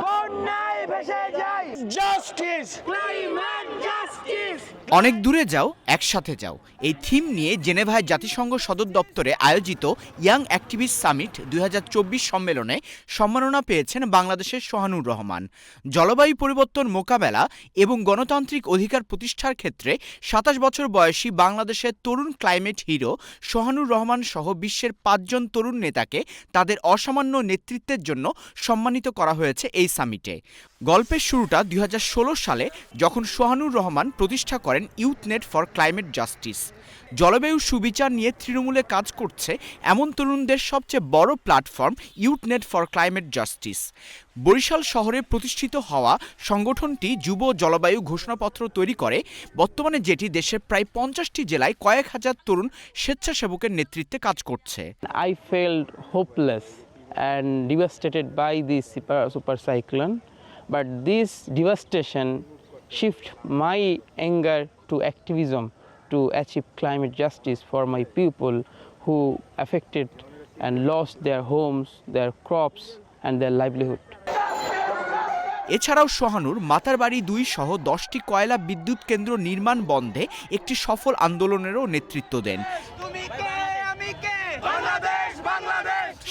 বন্যায় ভেসে যায় জাস্টিস ক্লাইমেট জাস্টিস অনেক দূরে যাও, একসাথে যাও। এই থিম নিয়ে জেনেভায় জাতিসংঘ সদর দপ্তরে আয়োজিত ইয়াং অ্যাক্টিভিস্ট সামিট দুই হাজার চব্বিশ সম্মেলনে সম্মাননা পেয়েছেন বাংলাদেশের সোহানুর রহমান। জলবায়ু পরিবর্তন মোকাবেলা এবং গণতান্ত্রিক অধিকার প্রতিষ্ঠার ক্ষেত্রে সাতাশ বছর বয়সী বাংলাদেশের তরুণ ক্লাইমেট হিরো সোহানুর রহমান সহ বিশ্বের পাঁচজন তরুণ নেতাকে তাদের অসামান্য নেতৃত্বের জন্য সম্মানিত করা হয়েছে এই সামিটে। গল্পের শুরুটা দুই হাজার ষোলো সালে যখন সোহানুর রহমান প্রতিষ্ঠা করেন youth net for climate justice. জলবায়ু সুবিচার নিয়ে তৃণমূলে কাজ করছে এমন তরুণদের সবচেয়ে বড় platform youth net for climate justice. Barishal শহরে প্রতিষ্ঠিত হওয়া সংগঠনটি যুব জলবায়ু ঘোষণাপত্র তৈরি করে। বর্তমানে যেটি দেশের প্রায় পঞ্চাশটি জেলায় কয়েক হাজার তরুণ স্বেচ্ছাসেবকের নেতৃত্বে কাজ করছে। Felt hopeless and devastated by this super, super cyclone. But this devastation shift my anger to activism to achieve climate justice for my people who affected and lost their homes, their crops, and their livelihood. এছাড়াও সোহানুর মাতারবাড়ি দুই সহ দশটি কয়লা বিদ্যুৎ কেন্দ্র নির্মাণ বন্ধে একটি সফল আন্দোলনেরও নেতৃত্ব দেন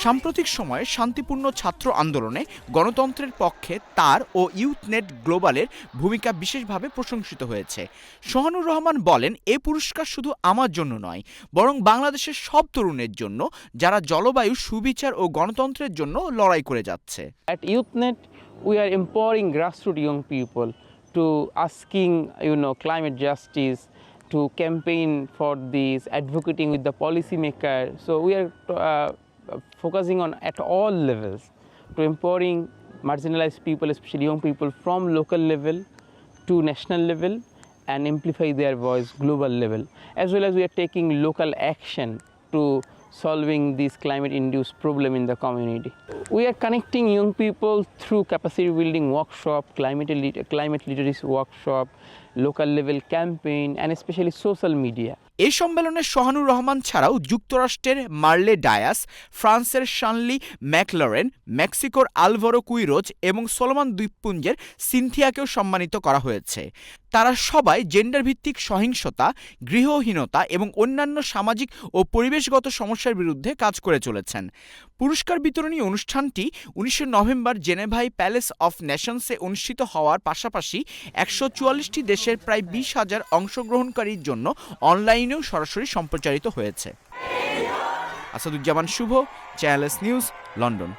সাম্প্রতিক সময়ে শান্তিপূর্ণ ছাত্র আন্দোলনে গণতন্ত্রের পক্ষে তার ও ইউথনেট গ্লোবালের ভূমিকা বিশেষভাবে প্রশংসিত হয়েছে সোহানুর রহমান বলেন এ পুরস্কার শুধু আমার জন্য নয় বরং বাংলাদেশের সব তরুণের জন্য যারা জলবায়ু সুবিচার ও গণতন্ত্রের জন্য লড়াই করে যাচ্ছে At YouthNet, we are empowering grassroots young people to asking, you know, climate justice, to campaign for this, advocating with the policymaker. So we are uh, Uh, focusing on at all levels to empowering marginalized people, especially young people, from local level to national level and amplify their voice global level. As well as we are taking local action to solving this climate induced problem in the community. We are connecting young people through capacity building workshop climate climate literacy workshop local level campaign and specially social media এই সম্মেলনে সোহানুর রহমান ছাড়াও যুক্তরাষ্ট্রের Marley Dias, ফ্রান্সের Shanley McLaren, মেক্সিকোর Alvaro Quiroz এবং Solomon দ্বীপপুঞ্জের সিনথিয়াকেও সম্মানিত করা হয়েছে। তারা সবাই জেন্ডার ভিত্তিক সহিংসতা, গৃহহীনতা এবং অন্যান্য সামাজিক ও পরিবেশগত সমস্যার বিরুদ্ধে কাজ করে চলেছেন। পুরস্কার বিতরণী অনুষ্ঠানটি উনিশে নভেম্বর জেনেভাই প্যালেস অফ নেশনসে অনুষ্ঠিত হওয়ার পাশাপাশি একশো চুয়াল্লিশটি দেশের প্রায় বিশ হাজার অংশগ্রহণকারীর জন্য অনলাইনেও সরাসরি সম্প্রচারিত হয়েছে। Asaduzzaman Shuvo channel S news, London.